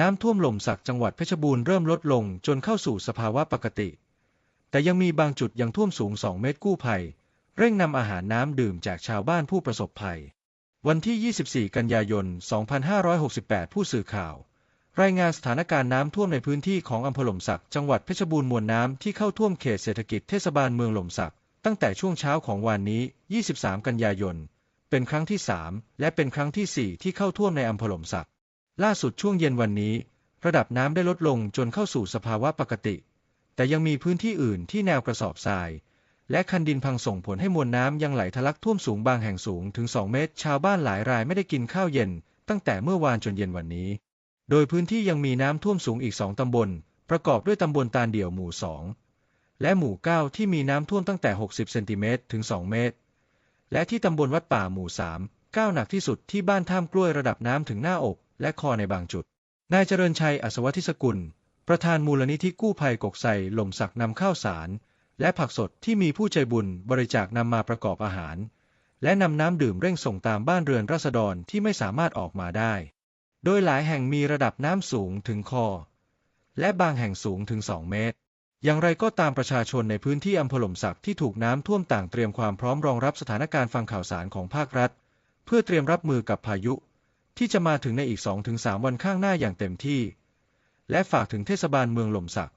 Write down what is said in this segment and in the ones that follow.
น้ำท่วมหล่มสักจังหวัดเพชรบูรณ์เริ่มลดลงจนเข้าสู่สภาวะปกติ แต่ยังมีบางจุดยังท่วมสูง 2 เมตรกู้ภัย เร่งนำอาหารน้ำดื่มแจกชาวบ้านผู้ประสบภัย วันที่ 24 กันยายน 2568 ผู้สื่อข่าว รายงานสถานการณ์น้ำท่วมในพื้นที่ของอำเภอหล่มสักจังหวัดเพชรบูรณ์มวลน้ำที่เข้าท่วมเขตเศรษฐกิจเทศบาลเมืองหล่มสักตั้งแต่ช่วงเช้าของวันนี้ 23 กันยายน เป็นครั้งที่ 3 และเป็นครั้งที่ 4 ที่เข้าท่วมในอำเภอหล่มสัก ล่าสุดช่วงเย็นวันนี้ ระดับน้ำได้ลดลงจนเข้าสู่สภาวะปกติ แต่ยังมีพื้นที่อื่นที่แนวกระสอบทราย และคันดินพังส่งผลให้มวลน้ำยังไหลทะลักท่วมสูงบางแห่งสูงถึง 2 เมตร ชาวบ้านหลายรายไม่ได้กินข้าวเย็น ตั้งแต่เมื่อวานจนเย็นวันนี้ โดยพื้นที่ยังมีน้ำท่วมสูงอีก2ตำบล ประกอบด้วยตำบลตาลเดี่ยวหมู่2และหมู่ 9 ที่มีน้ำท่วมตั้งแต่ 60 เซนติเมตรถึง 2 เมตร และที่ตำบลวัดป่าหมู่ 3 9 หนักที่สุดที่บ้านท่ามกล้วยระดับน้ำถึงหน้าอก และคอในบางจุด นายเจริญชัยอัศวทิสกุล ประธานมูลนิธิกู้ภัยกกไซหล่มสักนำข้าวสาร และผักสดที่มีผู้ใจบุญบริจาคนำมาประกอบอาหาร และนำน้ำดื่มเร่งส่งตามบ้านเรือนราษฎรที่ไม่สามารถออกมาได้ โดยหลายแห่งมีระดับน้ำสูงถึงคอ และบางแห่งสูงถึง 2 เมตรอย่างไรก็ตามประชาชนในพื้นที่อำเภอหล่มสักที่ถูกน้ำท่วมต่างเตรียมความพร้อมรองรับสถานการณ์ฟังข่าวสารของภาครัฐ เพื่อเตรียมรับมือกับพายุ ที่จะมาถึงในอีก 2-3 วันข้างหน้าอย่างเต็มที่ และฝากถึงเทศบาลเมืองหล่มสัก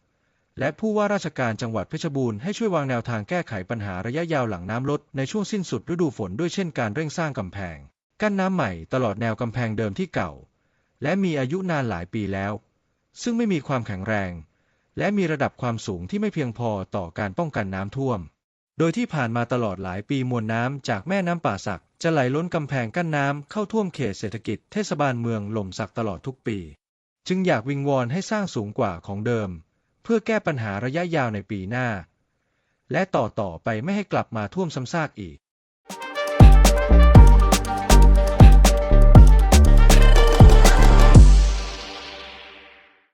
และผู้ว่าราชการจังหวัดเพชรบูรณ์ให้ช่วยวางแนวทางแก้ไขปัญหาระยะยาวหลังน้ำลดในช่วงสิ้นสุดฤดูฝนด้วยเช่นการเร่งสร้างกำแพง กั้นน้ำใหม่ตลอดแนวกำแพงเดิมที่เก่า และมีอายุนานหลายปีแล้ว ซึ่งไม่มีความแข็งแรง และมีระดับความสูงที่ไม่เพียงพอต่อการป้องกันน้ำท่วม โดยที่ผ่านมาตลอดหลายปีมวลน้ำจากแม่น้ำป่าสัก จะไหลล้นกำแพงกั้นน้ำเข้าท่วมเขตเศรษฐกิจเทศบาลเมืองหล่มสักตลอดทุกปี จึงอยากวิงวอนให้สร้างสูงกว่าของเดิม เพื่อแก้ปัญหาระยะยาวในปีหน้า และต่อต่อไปไม่ให้กลับมาท่วมซ้ำซากอีก